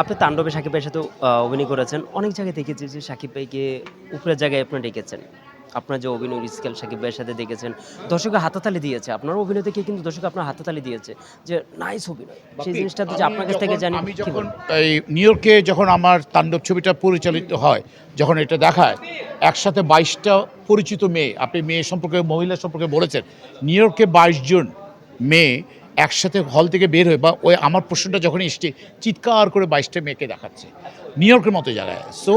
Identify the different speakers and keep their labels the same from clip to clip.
Speaker 1: আপনি তাণ্ডবে সাকিব ভাইয়ের সাথে অভিনয় করেছেন। অনেক জায়গায় দেখেছি যে সাকিব ভাইকে উপরের জায়গায় আপনি ডেকেছেন। আপনার যে অভিনয় স্কেল সাকিব ভাইয়ের সাথে দেখেছেন দর্শকে হাততালি দিয়েছে। আপনার অভিনয় থেকে কিন্তু দর্শক আপনার হাততালি দিয়েছে? যে নাইস অভিনয়। সেই জিনিসটা তো যে আপনার কাছ থেকে জানি
Speaker 2: আমি যখন এই নিউ ইয়র্কে যখন আমার তাণ্ডব ছবিটা পরিচালিত হয় যখন এটা দেখায় একসাথে বাইশটা পরিচিত মেয়ে আপনি মেয়ে সম্পর্কে মহিলা সম্পর্কে বলেছেন নিউ ইয়র্কে বাইশ জন মেয়ে একসাথে হল থেকে বের হয়ে বা ওই আমার প্রশ্নটা যখন এসছে, চিৎকার করে বাইশটা মেয়েকে দেখাচ্ছে নিউ ইয়র্কের মতো জায়গায়। সো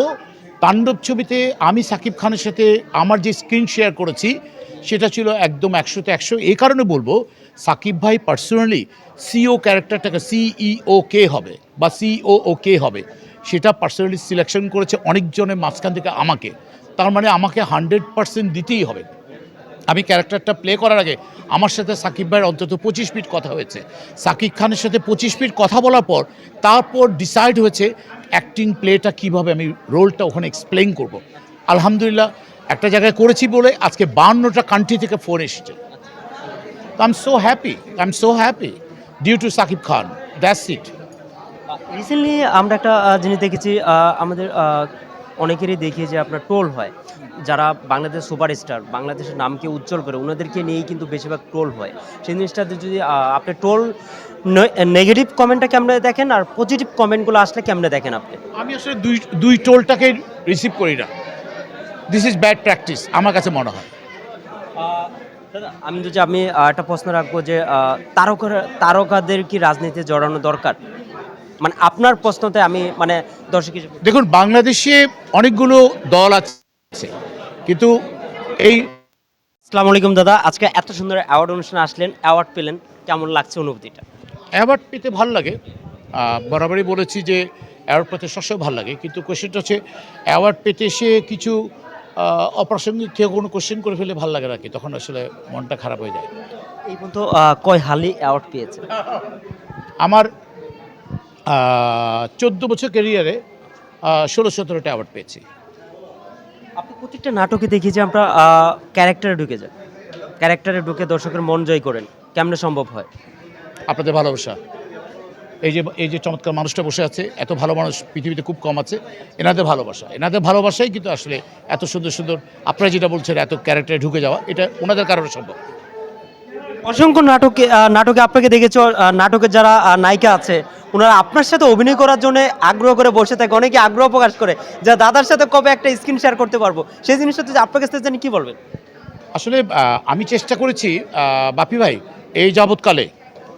Speaker 2: তাণ্ডব ছবিতে আমি সাকিব খানের সাথে আমার যে স্ক্রিন শেয়ার করেছি, সেটা ছিল একদম একশোতে একশো। এই কারণে বলব, সাকিব ভাই পার্সোনালি সিও ক্যারেক্টারটাকে সিইও কে হবে বা সিও ও কে হবে, সেটা পার্সোনালি সিলেকশন করেছে অনেকজনের মাঝখান থেকে আমাকে। তার মানে আমাকে হান্ড্রেড পার্সেন্ট দিতেই হবে। আমি ক্যারেক্টারটা প্লে করার আগে আমার সাথে সাকিব ভাইয়ের অন্তত পঁচিশ মিনিট কথা হয়েছে। সাকিব খানের সাথে পঁচিশ মিনিট কথা বলার পর, তারপর ডিসাইড হয়েছে অ্যাক্টিং প্লেটা কীভাবে আমি রোলটা ওখানে এক্সপ্লেন করব। আলহামদুলিল্লাহ, একটা জায়গায় করেছি বলে আজকে বান্নটা কান্ট্রি থেকে ফোন এসেছে। I am so happy I am so happy due to Sakib Khan. That's it
Speaker 1: recently আমরা একটা জিনিস দেখেছি আমাদের অনেকেরই দেখি যে আপনার টোল হয়। যারা বাংলাদেশ সুপারস্টার বাংলাদেশের নামকে উজ্জ্বল করে ওনাদেরকে নিয়েই কিন্তু বেশিরভাগ টোল হয়। সেই জিনিসটাতে যদি আপনি টোল নেগেটিভ কমেন্টটা কেমনে দেখেন আর পজিটিভ কমেন্টগুলো আসলে কেমনে দেখেন আপনি?
Speaker 2: আমি আসলে দুই দুই টোলটাকে রিসিভ করি না। দিস ইজ ব্যাড প্র্যাকটিস আমার কাছে মনে হয়।
Speaker 1: দাদা, আমি যদি আমি একটা প্রশ্ন রাখব যে তারকা তারকাদের কি রাজনীতিতে জড়ানো দরকার? মানে আপনার প্রশ্নতে আমি মানে দর্শক
Speaker 2: দেখুন বাংলাদেশে অনেকগুলো দল আছে কিন্তু এই
Speaker 1: আসসালামু আলাইকুম দাদা আজকে এত সুন্দর অ্যাওয়ার্ড অনুষ্ঠানে আসলেন অ্যাওয়ার্ড পেলেন কেমন লাগছে অনুভূতিটা?
Speaker 2: অ্যাওয়ার্ড পেতে ভালো লাগে। বরাবরই বলেছি যে অ্যাওয়ার্ড পেতে সবসময় ভালো লাগে কিন্তু কোশ্চেনটা হচ্ছে অ্যাওয়ার্ড পেতে সে কিছু অপ্রাসঙ্গিক কেউ কোনো কোশ্চেন করে ফেলে ভালো লাগে নাকি তখন আসলে মনটা খারাপ হয়ে যায়।
Speaker 1: এই পর্যন্ত কয় হালি অ্যাওয়ার্ড পেয়েছে
Speaker 2: আমার চোদ্দ বছর ক্যারিয়ারে ষোলো সতেরোটা অ্যাওয়ার্ড পেয়েছি।
Speaker 1: আপনি প্রত্যেকটা নাটকে দেখি যে আমরা ক্যারেক্টারে ঢুকে যাই। ক্যারেক্টারে ঢুকে দর্শকের মন জয় করেন কেমনে সম্ভব হয়?
Speaker 2: আপনাদের ভালোবাসা। এই যে এই যে চমৎকার মানুষটা বসে আছে এত ভালো মানুষ পৃথিবীতে খুব কম আছে এনাদের ভালোবাসা। এনাদের ভালোবাসাই কিন্তু আসলে এত সুন্দর সুন্দর আপনারা যেটা বলছেন এত ক্যারেক্টারে ঢুকে যাওয়া এটা ওনাদের কারণে সম্ভব।
Speaker 1: অসংখ্য নাটকে নাটকে আপনাকে দেখেছ নাটকের যারা নায়িকা আছে ওনারা আপনার সাথে অভিনয় করার জন্য আগ্রহ করে বসে থাকে, অনেকে আগ্রহ প্রকাশ করে যে দাদার সাথে কবে একটা স্ক্রিন শেয়ার করতে পারব। সেই জিনিসটা যদি আপনার কাছে জানি, কী বলবেন?
Speaker 2: আসলে আমি চেষ্টা করেছি বাপি ভাই, এই যাবৎকালে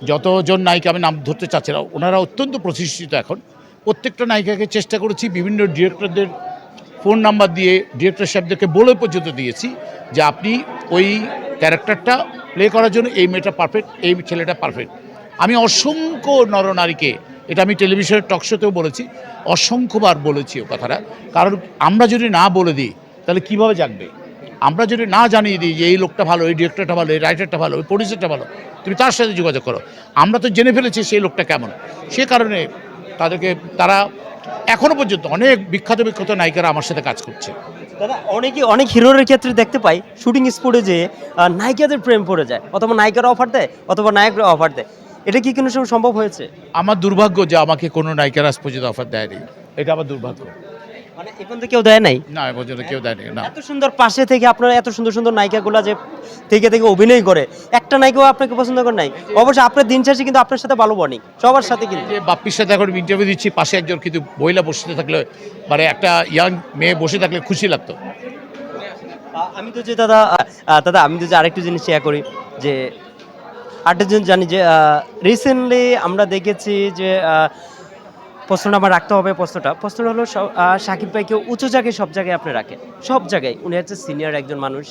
Speaker 2: যতজন নায়িকা, আমি নাম ধরতে চাচ্ছি না ওনারা অত্যন্ত প্রতিষ্ঠিত এখন। প্রত্যেকটা নায়িকাকে চেষ্টা করেছি, বিভিন্ন ডিরেক্টরদের ফোন নাম্বার দিয়ে ডিরেক্টর সাহেবদেরকে বলে পর্যন্ত দিয়েছি যে আপনি ওই ক্যারেক্টারটা প্লে করার জন্য এই মেয়েটা পারফেক্ট এই ছেলেটা পারফেক্ট আমি অসংখ্য নরনারীকে, এটা আমি টেলিভিশনের টকশোতেও বলেছি, অসংখ্যবার বলেছি ও কথাটা। কারণ আমরা যদি না বলে দিই, তাহলে কীভাবে জানবে? আমরা যদি না জানিয়ে দিই যে এই লোকটা ভালো, এই ডিরেক্টরটা ভালো, এই রাইটারটা ভালো ওই প্রডিউসারটা ভালো, তুমি তার সাথে যোগাযোগ করো। আমরা তো জেনে ফেলেছি সেই লোকটা কেমন। সে কারণে তাদেরকে, তারা এখনও পর্যন্ত অনেক বিখ্যাত বিখ্যাত নায়িকারা আমার সাথে কাজ করছে।
Speaker 1: দাদা, অনেকে, অনেক হিরোর ক্ষেত্রে দেখতে পাই শুটিং স্পটে যে নায়িকাদের প্রেম পড়ে যায়, অথবা নায়িকারা অফার দেয়, অথবা নায়করা অফার দেয়। এটা কি কোনো সময় সম্ভব হয়েছে?
Speaker 2: আমার দুর্ভাগ্য যে আমাকে কোনো নায়িকার আজ পর্যন্ত অফার দেয়নি। এটা আমার দুর্ভাগ্য।
Speaker 1: মানে এখন তো কেউ দেয় নাই?
Speaker 2: না এ পর্যন্ত কেউ দেয়নি না।
Speaker 1: এত সুন্দর পাশে থেকে আপনারা এত সুন্দর সুন্দর নায়িকাগুলো যে থেকে থেকে অভিনয় করে একটা নায়িকাও আপনাকে পছন্দ করে নাই? অবশ্যই আপনার দিন শেষে কিন্তু আপনার সাথে ভালো বনি সবার সাথে কিন্তু।
Speaker 2: যে বাপ্পির সাথে এখন ইন্টারভিউ দিচ্ছি পাশে একজন কিন্তু মহিলা বসে থাকলে মানে একটা ইয়াং মেয়ে বসে থাকলে খুশি লাগতো।
Speaker 1: আমি তো যে দাদা দাদা আমি তো যে আরেকটু জিনিস শেয়ার করি যে আরেকটা জিনিস জানি যে রিসেন্টলি আমরা দেখেছি যে আ, প্রশ্নটা আমার রাখতে হবে প্রশ্নটা। প্রশ্নটা হলো সাকিব ভাইকে উঁচু জায়গায় সব জায়গায় আপনি রাখেন। সব জায়গায়। উনি হচ্ছে সিনিয়র একজন মানুষ।